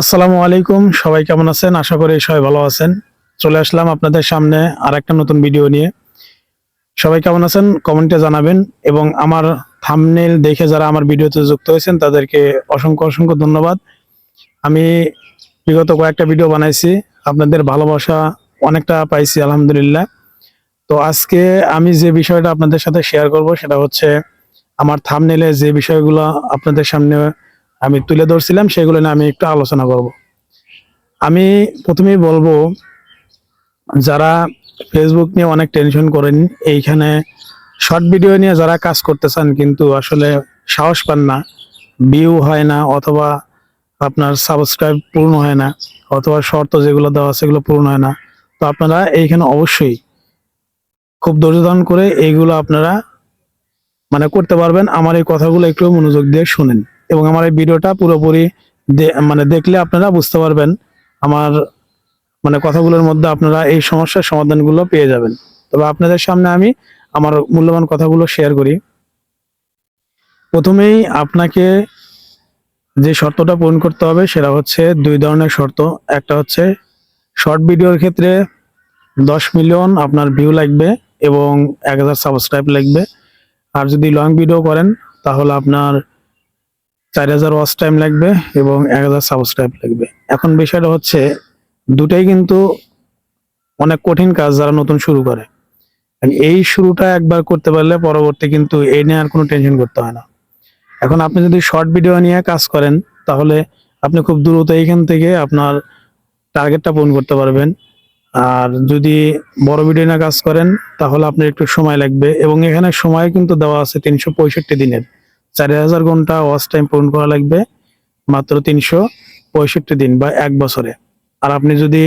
আসসালামু আলাইকুম, সবাই কেমন আছেন? আশা করি সবাই ভালো আছেন। চলে আসলাম আপনাদের সামনে আর একটা নতুন ভিডিও নিয়ে। সবাই কেমন আছেন? কমেন্টে জানাবেন এবং আমার থামনেল দেখে যারা আমার ভিডিওতে যুক্ত হয়েছেন, তাদেরকে অসংখ্য অসংখ্য ধন্যবাদ। আমি বিগত কয়েকটা ভিডিও বানাইছি, আপনাদের ভালোবাসা অনেকটা পাইছি, আলহামদুলিল্লাহ। তো আজকে আমি যে বিষয়টা আপনাদের সাথে শেয়ার করব, সেটা হচ্ছে আমার থামনেলে যে বিষয়গুলো আপনাদের সামনে আমি তুলে ধরছিলাম, সেগুলো নিয়ে আমি একটু আলোচনা করব। আমি প্রথমেই বলব, যারা ফেসবুক নিয়ে অনেক টেনশন করেন, এইখানে শর্ট ভিডিও নিয়ে যারা কাজ করতে চান, কিন্তু আসলে সাহস পান না ভিউ হয় না, অথবা আপনার সাবস্ক্রাইব পূর্ণ হয় না, অথবা শর্ত যেগুলো দেওয়া সেগুলো পূর্ণ হয় না, তো আপনারা এইখানে অবশ্যই খুব ধৈর্য ধারণ করে এইগুলো আপনারা মানে করতে পারবেন। আমার এই কথাগুলো একটু মনোযোগ দিয়ে শুনেন। এবং আমার এই ভিডিওটা পুরোপুরি মানে দেখলে আপনারা বুঝতে পারবেন আমার মানে কথাগুলোর মধ্যে আপনারা এই সমস্যার সমাধানগুলো পেয়ে যাবেন। তবে আপনাদের সামনে আমি আমার মূল্যবান কথাগুলো শেয়ার করি। প্রথমেই আপনাকে যে শর্তটা পূরণ করতে হবে সেটা হচ্ছে দুই ধরনের শর্ত। একটা হচ্ছে শর্ট ভিডিওর ক্ষেত্রে দশ মিলিয়ন আপনার ভিউ লাগবে এবং এক হাজার সাবস্ক্রাইব লাগবে। আর যদি লং ভিডিও করেন তাহলে আপনার চার হাজার ওয়াচ টাইম লাগবে এবং এক হাজার সাবস্ক্রাইব লাগবে। এখন বিষয়টা হচ্ছে, দুটাই কিন্তু অনেক কঠিন কাজ যারা নতুন শুরু করে। এই শুরুটা একবার করতে পারলে পরবর্তী কিন্তু এই নিয়ে আর কোনো টেনশন করতে হয় না। এখন আপনি যদি শর্ট ভিডিও নিয়ে কাজ করেন, তাহলে আপনি খুব দ্রুত এইখান থেকে আপনার টার্গেটটা পূরণ করতে পারবেন। আর যদি বড় ভিডিও নিয়ে কাজ করেন, তাহলে আপনার একটু সময় লাগবে এবং এখানে সময় কিন্তু দেওয়া আছে তিনশো পঁয়ষট্টি দিনের। চার হাজার ঘণ্টা ওয়াচ টাইম পূরণ করা লাগবে মাত্র তিনশো পঁয়ষট্টি দিন বা এক বছরে। আর আপনি যদি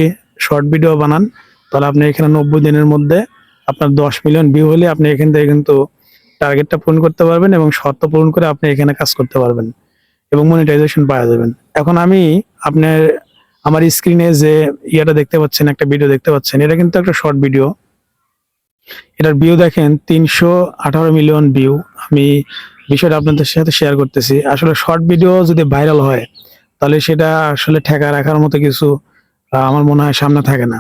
শর্ট ভিডিও বানান, তাহলে আপনি এখানে নব্বই দিনের মধ্যে আপনার দশ মিলিয়ন ভিউ হলে আপনি এখান থেকে কিন্তু টার্গেটটা পূরণ করতে পারবেন এবং শর্ত পূরণ করে আপনি এখানে কাজ করতে পারবেন এবং মনিটাইজেশন পাওয়া যাবেন। এখন আমি আপনার, আমার স্ক্রিনে যে ইয়েটা দেখতে পাচ্ছেন, একটা ভিডিও দেখতে পাচ্ছেন, এটা কিন্তু একটা শর্ট ভিডিও এটার ভিউ দেখেন, তিনশো আঠারো মিলিয়ন ভিউ আমি বিষয়টা আপনাদের সাথে শেয়ার করতেছি। আসলে শর্ট ভিডিও যদি ভাইরাল হয়, তাহলে সেটা আসলে ঠেকা রাখার মতো কিছু আমার মনে হয় সামনে থাকে না।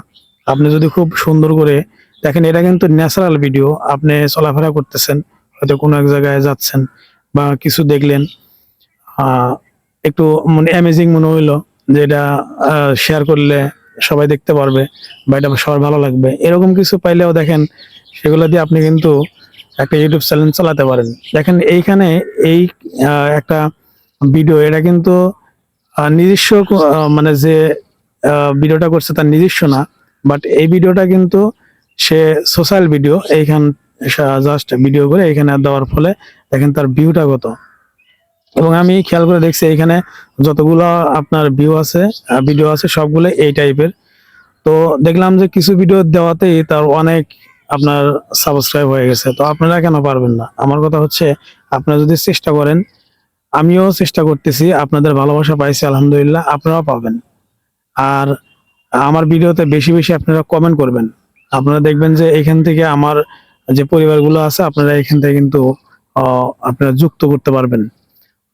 আপনি যদি খুব সুন্দর করে, দেখেন এটা কিন্তু ন্যাচারাল ভিডিও আপনি চলাফেরা করতেছেন, হয়তো কোনো এক জায়গায় যাচ্ছেন বা কিছু দেখলেন একটু মানে অ্যামেজিং মনে হইল যে এটা শেয়ার করলে সবাই দেখতে পারবে বা এটা সবার ভালো লাগবে। এরকম কিছু পাইলেও দেখেন, সেগুলো দিয়ে আপনি কিন্তু একটা ইউটিউব চ্যানেল চালাতে পারেন। দেখেন এইখানে এই একটা ভিডিও এটা কিন্তু নিজস্ব মানে যে ভিডিওটা করছে তার নিজস্ব না বাট এই ভিডিওটা কিন্তু সে সোশ্যাল ভিডিও এইখান জাস্ট ভিডিও করে এখানে দেওয়ার ফলে দেখেন তার ভিউটা কত। এবং আমি খেয়াল করে দেখছি এখানে যতগুলো আপনার ভিউ আছে ভিডিও আছে, সবগুলো এই টাইপের তো দেখলাম যে কিছু ভিডিও দেওয়াতেই তার অনেক আপনার সাবস্ক্রাইব হয়ে গেছে। তো আপনারা কেন পারবেন না? আমার কথা হচ্ছে, আপনারা যদি চেষ্টা করেন, আমিও চেষ্টা করতেছি, আপনাদের ভালোবাসা পাইছি, আলহামদুলিল্লাহ, আপনারাও পাবেন। আর আমার ভিডিওতে বেশি বেশি আপনারা কমেন্ট করবেন। আপনারা দেখবেন যে এখান থেকে আমার যে পরিবারগুলো আছে, আপনারা এখান থেকে কিন্তু আপনারা যুক্ত করতে পারবেন।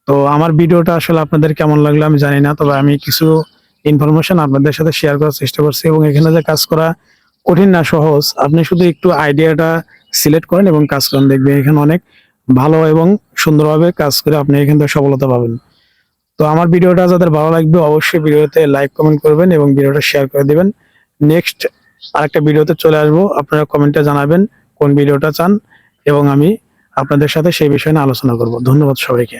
তো আমার ভিডিওটা আসলে আপনাদের কেমন লাগল আমি জানি না, তবে আমি কিছু ইনফরমেশন আপনাদের সাথে শেয়ার করার চেষ্টা করছি এবং এখানে যে কাজ করা কঠিন না, সহজ। আপনি শুধু একটু আইডিয়াটা সিলেক্ট করেন এবং কাজ করেন। দেখবেন এখানে অনেক ভালো এবং সুন্দরভাবে কাজ করে আপনি এখান থেকে সফলতা পাবেন। তো আমার ভিডিওটা যাদের ভালো লাগবে, অবশ্যই ভিডিওতে লাইক কমেন্ট করবেন এবং ভিডিওটা শেয়ার করে দেবেন। নেক্সট আরেকটা ভিডিওতে চলে আসব। আপনারা কমেন্টে জানাবেন কোন ভিডিওটা চান এবং আমি আপনাদের সাথে সেই বিষয়ে নিয়ে আলোচনা করব। ধন্যবাদ সবাইকে।